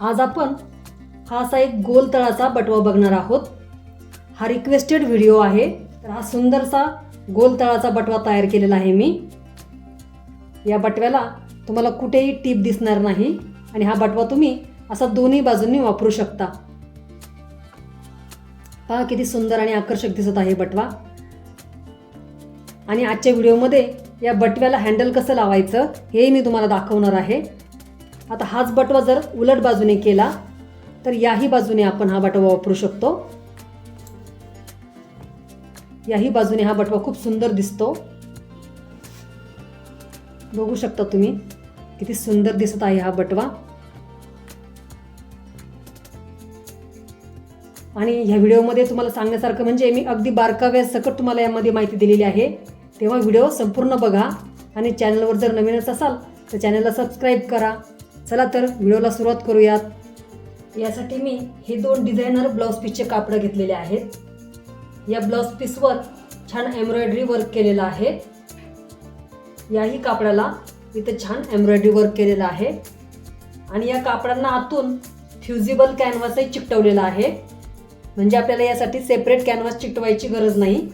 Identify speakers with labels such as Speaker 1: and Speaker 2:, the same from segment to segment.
Speaker 1: आज आपण हा असा एक गोल तळाचा बटवा बघणार आहोत. हा रिक्वेस्टेड व्हिडिओ आहे. तर हा सुंदरसा गोल तळाचा बटवा तयार केलेला आहे मी. या बटव्याला तुम्हाला कुठेही टीप दिसणार नाही आणि हा बटवा तुम्ही असा दोन्ही बाजूंनी वापरू शकता. पहा किती सुंदर आणि आकर्षक दिसत आहे बटवा. आणि आजच्या व्हिडिओमध्ये या बटव्याला हँडल कसं लावायचं हेही मी तुम्हाला दाखवणार आहे. आता हाच बटवा जर उलट बाजूने केला तर याही बाजूने आपण हा बटवा वापरू शकतो. याही बाजूने हा बटवा खूप सुंदर दिसतो. बघू शकता तुम्ही किती सुंदर दिसत आहे हा बटवा. आणि ह्या व्हिडिओमध्ये तुम्हाला सांगण्यासारखं म्हणजे मी अगदी बारकाव्या सकट तुम्हाला यामध्ये माहिती दिलेली आहे. तेव्हा व्हिडिओ संपूर्ण बघा आणि चॅनलवर जर नवीनच असाल तर चॅनलला सबस्क्राईब करा. चला तर व्हिडिओला सुरुवात करूयात. यासाठी मी हे दोन डिझायनर ब्लाऊज पीसचे कापडं घेतलेले आहेत. या ब्लाऊज पीसवर छान एम्ब्रॉयडरी वर्क केलेलं आहे. याही कापडाला इथं छान एम्ब्रॉयडरी वर्क केलेलं आहे. आणि या कापडांना आतून फ्युजिबल कॅनव्हासही चिकटवलेला आहे. म्हणजे आपल्याला यासाठी सेपरेट कॅनव्हास चिकटवायची गरज नाही.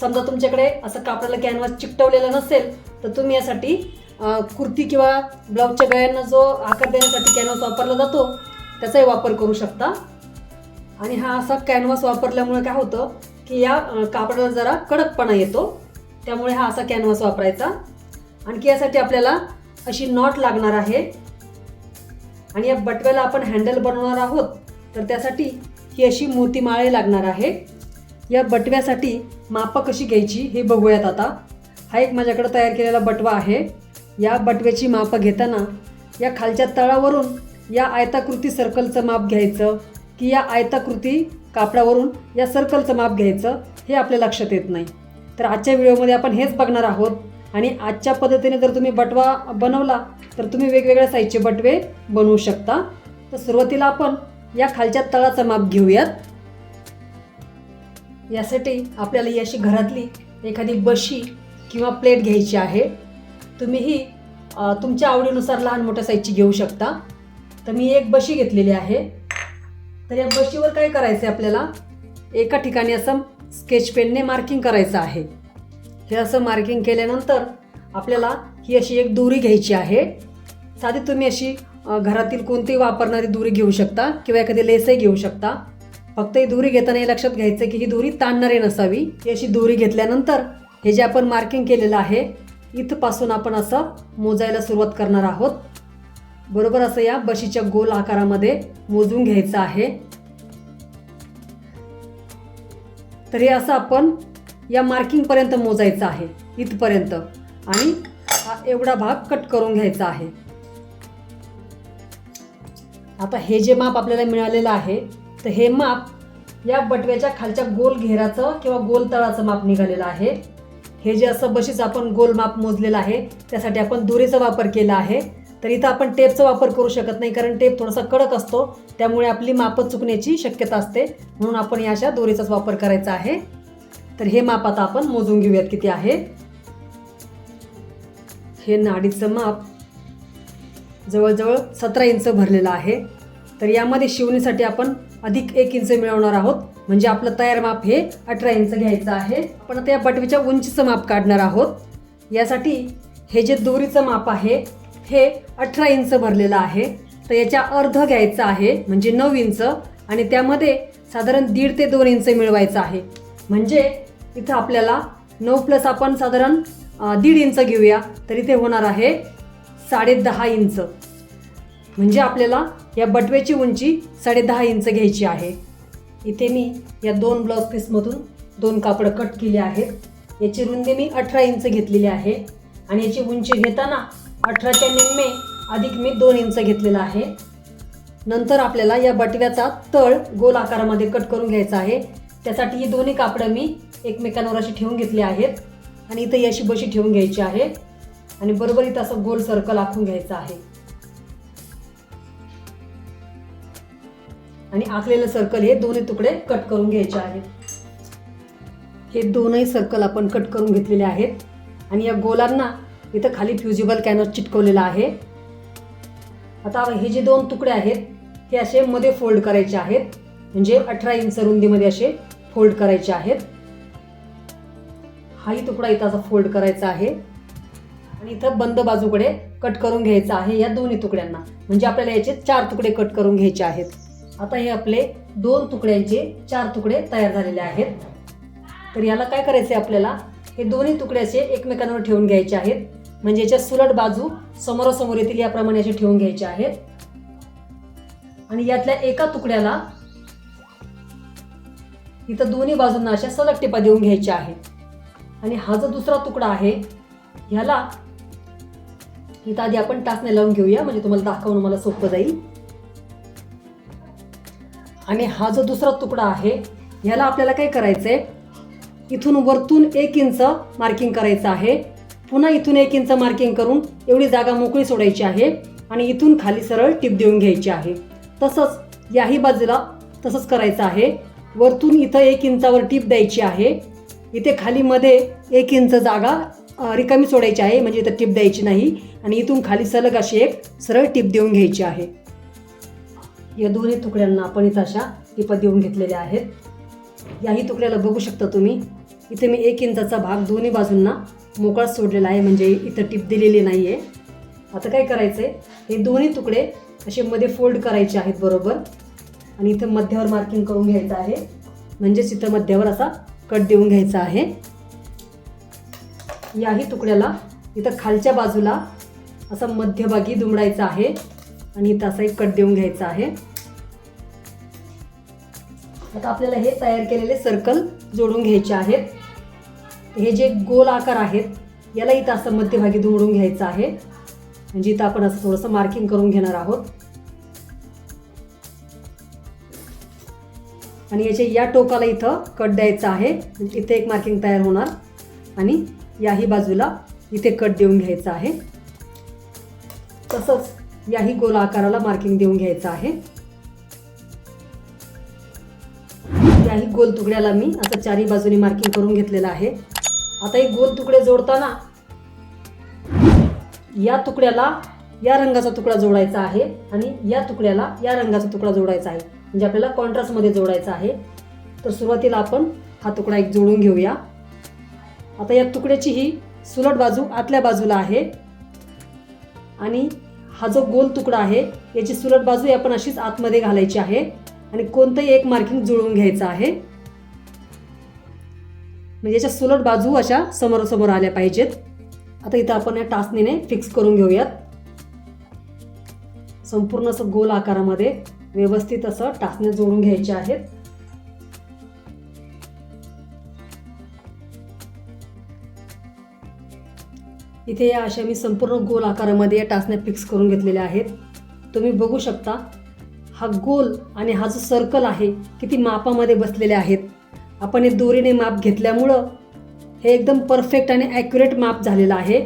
Speaker 1: समजा तुमच्याकडे असं कापडाला कॅनव्हास चिकटवलेला नसेल तर तुम्ही यासाठी कुर्ती किंवा ब्लाऊजच्या गळ्यांना जो आकार देण्यासाठी कॅनव्हास वापरला जातो त्याचाही वापर करू शकता. आणि हा असा कॅनव्हास वापरल्यामुळे काय होतं की या कापडाला जरा कडकपणा येतो. त्यामुळे हा असा कॅनव्हास वापरायचा. आणखी यासाठी आपल्याला अशी नॉट लागणार आहे. आणि या बटव्याला आपण हँडल बनवणार आहोत. तर त्यासाठी ही अशी मोतीमाळे लागणार आहे. या बटव्यासाठी मापं कशी घ्यायची हे बघूयात आता. हा एक माझ्याकडे तयार केलेला बटवा आहे. या बटव्याची मापं घेताना या खालच्या तळावरून या आयताकृती सर्कलचं माप घ्यायचं की या आयताकृती कापडावरून या सर्कलचं माप घ्यायचं हे आपल्या लक्षात येत नाही. तर आजच्या व्हिडिओमध्ये आपण हेच बघणार आहोत. आणि आजच्या पद्धतीने जर तुम्ही बटवा बनवला तर तुम्ही वेगवेगळ्या साईजचे बटवे बनवू शकता. तर सुरुवातीला आपण या खालच्या तळाचं माप घेऊयात. यासाठी आपल्याला ही अशी घरातली एखादी बशी किंवा प्लेट घ्यायची आहे. तुम्ही ही तुमच्या आवडीनुसार लहान मोठ्या साईजची घेऊ शकता. तर मी एक बशी घेतलेली आहे. तर या बशीवर काय करायचं आहे आपल्याला? एका ठिकाणी असं स्केच पेनने मार्किंग करायचं आहे. हे असं मार्किंग केल्यानंतर आपल्याला ही अशी एक दोरी घ्यायची आहे. साधी तुम्ही अशी घरातील कोणतीही वापरणारी दोरी घेऊ शकता किंवा एखादी लेसही घेऊ शकता. फक्त ही दोरी घेताना हे लक्षात घ्यायचं की ही दोरी ताणणारी नसावी. ही अशी दोरी घेतल्यानंतर हे जे आपण मार्किंग केलेलं आहे इथपासून आपण असं मोजायला सुरुवात करणार आहोत. बरोबर असं या बशीच्या गोल आकारामध्ये मोजून घ्यायचं आहे. तर हे असं आपण या मार्किंगपर्यंत मोजायचं आहे इथपर्यंत. आणि हा एवढा भाग कट करून घ्यायचा आहे. आता हे जे माप आपल्याला मिळालेलं आहे तर हे माप या बटव्याच्या खालच्या गोल घेराचं किंवा गोल तळाचं माप निघालेलं आहे. हे जे असं बशीच आपण गोल माप मोजलेलं आहे त्यासाठी आपण दोरीचा वापर केला आहे. तर इथं आपण टेपचा वापर करू शकत नाही कारण टेप थोडासा कडक असतो. त्यामुळे आपली मापं चुकण्याची शक्यता असते. म्हणून आपण या अशा दोरीचाच वापर करायचा आहे. तर हे माप आता आपण मोजून घेऊयात किती आहे. हे नाडीचं माप जवळजवळ सतरा इंच भरलेलं आहे. तर यामध्ये शिवणीसाठी आपण अधिक एक इंच मिळवणार आहोत. म्हणजे आपलं तयार माप हे अठरा इंच घ्यायचं आहे. आपण आता या बटवीच्या उंचीचं माप काढणार आहोत. यासाठी हे जे दोरीचं माप आहे हे अठरा इंच भरलेलं आहे. तर याच्या अर्ध घ्यायचं आहे म्हणजे नऊ इंच. आणि त्यामध्ये साधारण दीड ते दोन इंच मिळवायचं आहे. म्हणजे इथं आपल्याला नऊ प्लस आपण साधारण दीड इंच घेऊया. तर इथे होणार आहे साडे दहा इंच. म्हणजे आपल्याला या बटव्याची उंची साडे दहा इंच घ्यायची आहे. इथे मी या दोन ब्लाऊज पीसमधून दोन कापडं कट केली आहेत. याची रुंदी मी अठरा इंच घेतलेली आहे आणि याची उंची घेताना अठराच्या निम्मे अधिक मी दोन इंच घेतलेला आहे. नंतर आपल्याला या बटव्याचा तळ गोल आकारामध्ये कट करून घ्यायचा आहे. त्यासाठी ही दोन्ही कापडं मी एकमेकांवर अशी ठेवून घेतली आहेत आणि इथं ही अशी बशी ठेवून घ्यायची आहे आणि बरोबर इथं असं गोल सर्कल आखून घ्यायचं आहे. आणि आखलेलं सर्कल हे दोन्ही तुकडे कट करून घ्यायचे आहेत हे दोनही सर्कल आपण कट करून घेतलेले आहेत. आणि या गोलांना इथं खाली फ्युजिबल कॅनव्हास चिटकवलेला आहे. आता हे जे दोन तुकडे आहेत हे असे मध्ये फोल्ड करायचे आहेत. म्हणजे अठरा इंच रुंदीमध्ये असे फोल्ड करायचे आहेत. हाही तुकडा इथं असा फोल्ड करायचा आहे. आणि इथं बंद बाजूकडे कट करून घ्यायचा आहे या दोन्ही तुकड्यांना. म्हणजे आपल्याला याचे चार तुकडे कट करून घ्यायचे आहेत. आता हे आपले दोन तुकड्यांचे चार तुकडे तयार झालेले आहेत. तर याला काय करायचे आपल्याला? हे दोन्ही तुकड्याचे एकमेकांवर ठेवून घ्यायचे आहेत. म्हणजे याच्या सुलट बाजू समोरासमोर येतील याप्रमाणे असे ठेवून घ्यायचे आहेत. आणि यातल्या एका तुकड्याला इथं दोन्ही बाजूंना अशा सलग टिपा देऊन घ्यायच्या आहेत. आणि हा जो दुसरा तुकडा आहे ह्याला इथं आधी आपण टाचण्या लावून घेऊया. म्हणजे तुम्हाला दाखवणं मला सोपं जाईल. आणि हा जो दुसरा तुकडा आहे ह्याला आपल्याला काय करायचंय? इथून वरतून एक इंच मार्किंग करायचं आहे. पुन्हा इथून एक इंच मार्किंग करून एवढी जागा मोकळी सोडायची आहे आणि इथून खाली सरळ टिप देऊन घ्यायची आहे. तसंच याही बाजूला तसंच करायचं आहे. वरतून इथं एक इंचावर टिप द्यायची आहे. इथे खाली मध्ये एक इंच जागा रिकामी सोडायची आहे म्हणजे इथं टिप द्यायची नाही. आणि इथून खाली सलग अशी एक सरळ टिप देऊन घ्यायची आहे. या दोन्ही तुकड्यांना आपण इथं अशा टिपा देऊन घेतलेल्या आहेत. याही तुकड्याला बघू शकता तुम्ही. इथे मी एक इंचाचा भाग दोन्ही बाजूंना मोकळा सोडलेला आहे म्हणजे इथं टिप दिलेली नाही आहे आता काय करायचं आहे हे दोन्ही तुकडे असे मध्ये फोल्ड करायचे आहेत बरोबर. आणि इथं मध्यावर मार्किंग करून घ्यायचं आहे. म्हणजेच इथं मध्यावर असा कट देऊन घ्यायचा आहे. याही तुकड्याला इथं खालच्या बाजूला असा मध्यभागी दुमडायचा आहे. आणि इथं असा एक कट देऊन घ्यायचा आहे. आता आपल्याला हे तयार केलेले सर्कल जोडून घ्यायचे आहेत. हे जे गोल आकार आहेत याला इथं असं मध्यभागी दुमडून घ्यायचं आहे. म्हणजे इथं आपण असं थोडंसं मार्किंग करून घेणार आहोत. आणि याच्या या टोकाला इथं कट द्यायचा आहे. इथे एक मार्किंग तयार होणार. आणि याही बाजूला इथे कट देऊन घ्यायचा आहे. तसंच याही गोल आकाराला मार्किंग देऊन घ्यायचं आहे. याही गोल तुकड्याला मी असं चारी बाजूनी मार्किंग करून घेतलेलं आहे. आता हे गोल तुकडे जोडताना या तुकड्याला या रंगाचा तुकडा जोडायचा आहे आणि या तुकड्याला या रंगाचा तुकडा जोडायचा आहे. म्हणजे आपल्याला कॉन्ट्रास्टमध्ये जोडायचा आहे. तर सुरुवातीला आपण हा तुकडा एक जोडून घेऊया. आता या तुकड्याची ही सुलट बाजू आतल्या बाजूला आहे. आणि हा जो गोल तुकडा आहे याची सुलट बाजू आपण अशीच आतमध्ये घालायची आहे आणि कोणतंही एक मार्किंग जुळवून घ्यायचं आहे. म्हणजे याच्या सुलट बाजू अशा समोरासमोर आल्या पाहिजेत. आता इथं आपण या टाचणीने फिक्स करून घेऊयात. संपूर्ण असं गोल आकारामध्ये व्यवस्थित असं टाचण्या जोडून घ्यायच्या आहेत. इथे या अशा मी संपूर्ण गोल आकारामध्ये या टाचण्या फिक्स करून घेतलेल्या आहेत. तुम्ही बघू शकता हा गोल आणि हा जो सर्कल आहे किती मापामध्ये बसलेले आहेत. आपण हे दोरीने माप घेतल्यामुळं हे एकदम परफेक्ट आणि ॲक्युरेट माप झालेलं आहे.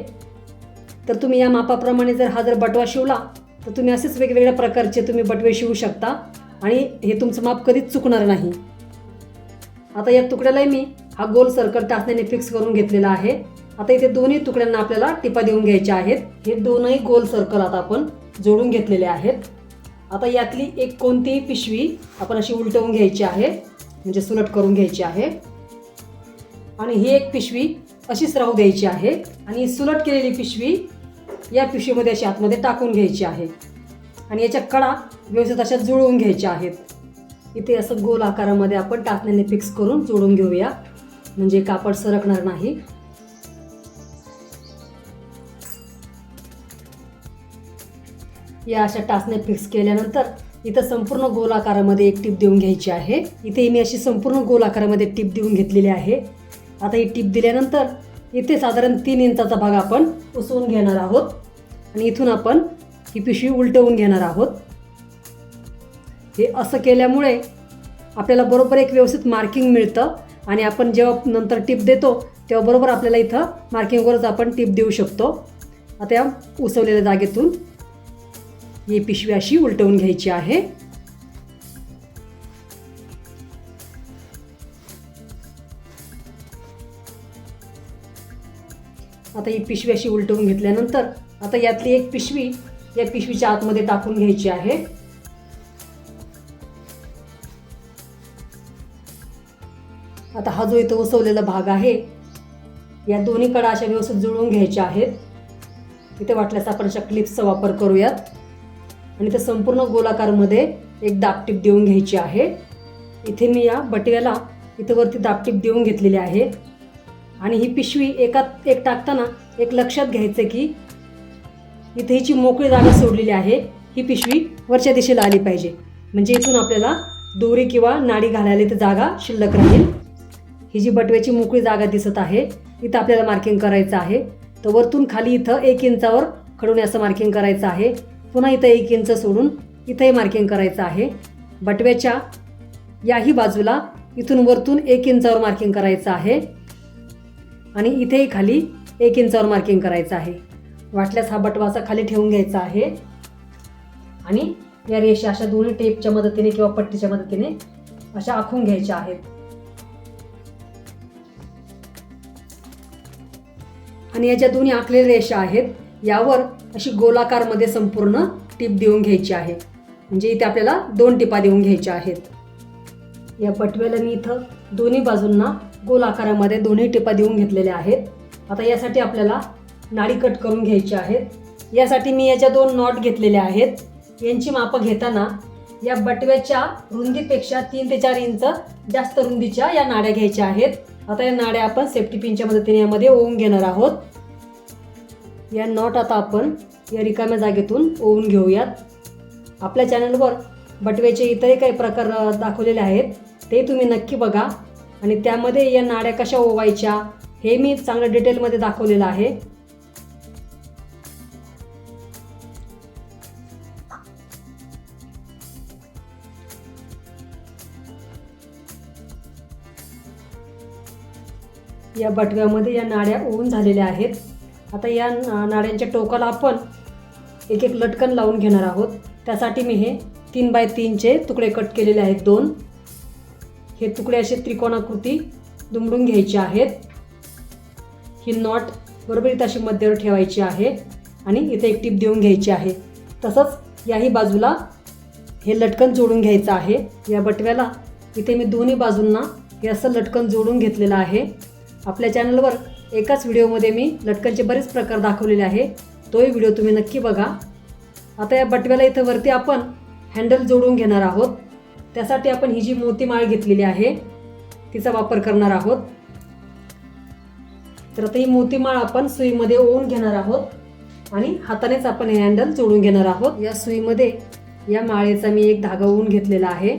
Speaker 1: तर तुम्ही या मापाप्रमाणे जर हा जर बटवा शिवला तर तुम्ही असेच वेगवेगळ्या प्रकारचे तुम्ही बटवे शिवू शकता आणि हे तुमचं माप कधीच चुकणार नाही. आता या तुकड्यालाही मी हा गोल सर्कल टाचण्याने फिक्स करून घेतलेला आहे. आता इथे दोन्ही तुकड्यांना आपल्याला टिपा देऊन घ्यायच्या आहेत. हे दोनही गोल सर्कल आता आपण जोडून घेतलेले आहेत. आता यातली एक कोणतीही पिशवी आपण अशी उलटवून घ्यायची आहे म्हणजे सुलट करून घ्यायची आहे. आणि ही एक पिशवी अशीच राहू द्यायची आहे. आणि सुलट केलेली पिशवी या पिशवीमध्ये अशी आतमध्ये टाकून घ्यायची आहे. आणि याच्या कडा व्यवस्थित अशा जुळवून घ्यायच्या आहेत. इथे असं गोल आकारामध्ये आपण टाकण्याने फिक्स करून जोडून घेऊया. म्हणजे कापड सरकणार नाही. या अशा टाचण्या फिक्स केल्यानंतर इथं संपूर्ण गोल आकारामध्ये एक टीप देऊन घ्यायची आहे. इथे मी अशी संपूर्ण गोल आकारामध्ये टीप देऊन घेतलेली आहे. आता ही टीप दिल्यानंतर इथे साधारण तीन इंचाचा भाग आपण उसवून घेणार आहोत. आणि इथून आपण ही पिशवी उलटवून घेणार आहोत. हे असं केल्यामुळे आपल्याला बरोबर एक व्यवस्थित मार्किंग मिळतं. आणि आपण जेव्हा नंतर टिप देतो तेव्हा बरोबर आपल्याला इथं मार्किंगवरच आपण टिप देऊ शकतो. आता या उसवलेल्या जागेतून ही पिशवी अशी उलटवून घ्यायची आहे. आता ही पिशवी अशी उलटवून घेतल्यानंतर आता यातली एक पिशवी या पिशवीच्या आतमध्ये टाकून घ्यायची आहे. आता हा जो इथं उसवलेला भाग आहे या दोन्ही कडा अशा व्यवस्थित जुळवून घ्यायच्या आहेत. इथे वाटल्यास आपण अशा क्लिप्सचा वापर करूयात. आणि त्या संपूर्ण गोलाकारमध्ये एक दापटीप देऊन घ्यायची आहे. इथे मी या बटव्याला इथे वरती दापटीप देऊन घेतलेली आहे. आणि ही पिशवी एकात एक टाकताना एक लक्षात घ्यायचं की इथे हिची मोकळी जागा सोडलेली आहे. ही पिशवी वरच्या दिशेला आली पाहिजे. म्हणजे इथून आपल्याला दोरी किंवा नाडी घालायला इथे जागा शिल्लक राहील. ही जी बटव्याची मोकळी जागा दिसत आहे इथं आपल्याला मार्किंग करायचं आहे. तर वरतून खाली इथं एक इंचावर खडून असं मार्किंग करायचं आहे. पुन्हा इथं एक इंच सोडून इथंही मार्किंग करायचं आहे. बटव्याच्या याही बाजूला इथून वरतून एक इंचावर मार्किंग करायचं आहे. आणि इथेही खाली एक इंचावर मार्किंग करायचं आहे. वाटल्यास हा बटवा असा खाली ठेवून घ्यायचा आहे. आणि या रेषा अशा दोन्ही टेपच्या मदतीने किंवा पट्टीच्या मदतीने अशा आखून घ्यायच्या आहेत. आणि या ज्या दोन्ही आखलेल्या रेषा आहेत यावर अशी गोलाकारमध्ये संपूर्ण टीप देऊन घ्यायची आहे. म्हणजे इथे आपल्याला दोन टिपा देऊन घ्यायच्या आहेत. या पटव्याला मी इथं दोन्ही बाजूंना गोल आकारामध्ये दोन्ही टिपा देऊन घेतलेल्या आहेत. आता यासाठी आपल्याला नाडी कट करून घ्यायची आहेत यासाठी मी याच्या दोन नॉट घेतलेल्या आहेत. यांची मापं घेताना या बटव्याच्या रुंदीपेक्षा तीन ते चार इंच जास्त रुंदीच्या या नाड्या घ्यायच्या आहेत. आता या नाड्या आपण सेफ्टी पिनच्या मदतीने यामध्ये ओवून घेणार आहोत. या नॉट आता आपण या रिकाम्या जागेतून ओवून घेऊयात. आपल्या चॅनलवर बटव्याचे इतरही काही प्रकार दाखवलेले आहेत ते तुम्ही नक्की बघा. आणि त्यामध्ये या नाड्या कशा ओवायच्या हे मी चांगलं डिटेलमध्ये दाखवलेलं आहे. या बटव्यामध्ये या नाड्या ओवून झालेल्या आहेत. आता या ना- नाड्यांच्या टोकाला आपण एक एक लटकन लावून घेणार आहोत. त्यासाठी मी हे तीन बाय तीनचे तुकडे कट केलेले आहेत दोन. हे तुकडे असे त्रिकोणाकृती दुमडून घ्यायचे आहेत. ही नॉट बरोबर अशी मध्यवर ठेवायची आहे आणि इथे एक टीप देऊन घ्यायची आहे. तसंच याही बाजूला हे लटकन जोडून घ्यायचं आहे. या बटव्याला इथे मी दोन्ही बाजूंना हे असं लटकन जोडून घेतलेलं आहे. आपल्या चॅनलवर एकाच व्हिडिओमध्ये मी लटकनचे बरेच प्रकार दाखवलेले आहे. तोही व्हिडिओ तुम्ही नक्की बघा. आता या बटव्याला इथं वरती आपण हँडल जोडून घेणार आहोत. त्यासाठी आपण ही जी मोती माळ घेतलेली आहे तिचा वापर करणार आहोत. तर आता ही मोती माळ आपण सुईमध्ये ओवून घेणार आहोत आणि हातानेच आपण हे हँडल जोडून घेणार आहोत. या सुईमध्ये या माळेचा मी एक धागा ओवून घेतलेला आहे.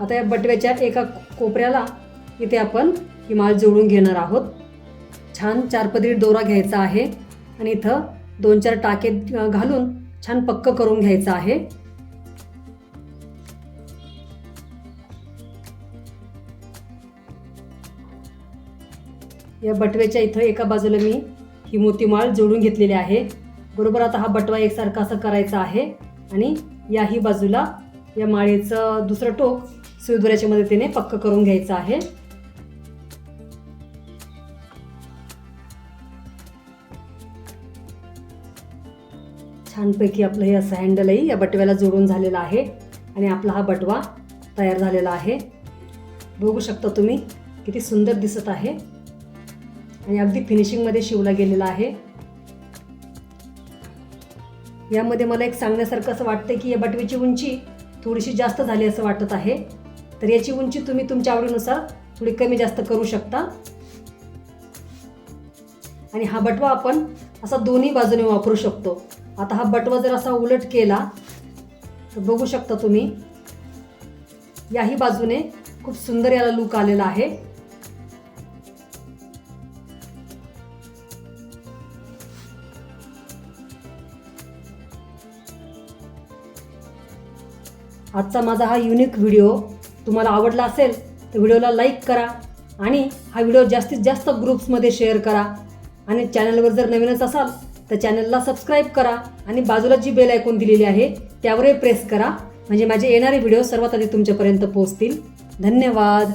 Speaker 1: आता या बटव्याच्या एका कोपऱ्याला इथे आपण ही माळ जोडून घेणार आहोत. छान चारपदरी दोरा घ्यायचा आहे. आणि इथं दोन चार टाके घालून छान पक्क करून घ्यायचं आहे. या बटव्याच्या इथं एका बाजूला मी ही मोतीमाळ जोडून घेतलेली आहे. बरोबर आता हा बटवा एकसारखा असा करायचा आहे. आणि याही बाजूला या माळेचं दुसरं टोक सुईदोऱ्याच्या मदतीने पक्क करून घ्यायचं आहे. छानपैकी आपलं हे असं हँडलही या बटव्याला जोडून झालेलं आहे. आणि आपला हा बटवा तयार झालेला आहे. बघू शकता तुम्ही किती सुंदर दिसत आहे. आणि अगदी फिनिशिंगमध्ये शिवला गेलेला आहे. यामध्ये मला एक सांगण्यासारखं असं वाटतं की या बटवीची उंची थोडीशी जास्त झाली असं वाटत आहे. तर याची उंची तुम्ही तुमच्या आवडीनुसार थोडी कमी जास्त करू शकता. आणि हा बटवा आपण असा दोन्ही बाजूने वापरू शकतो. आता हा बटवा जर असा उलट केला तर बघू शकता तुम्ही याही बाजूने खूप सुंदर याला लुक आलेला आहे. आजचा माझा हा युनिक व्हिडिओ तुम्हाला आवडला असेल तर व्हिडिओला लाईक करा आणि हा व्हिडिओ जास्तीत जास्त ग्रुप्समध्ये शेअर करा. आणि चॅनलवर जर नवीनच असाल तर चॅनलला सबस्क्राईब करा आणि बाजूला जी बेल ऐकून दिलेली आहे त्यावरही प्रेस करा. म्हणजे माझे येणारे व्हिडिओ सर्वात आधी तुमच्यापर्यंत पोहोचतील. धन्यवाद.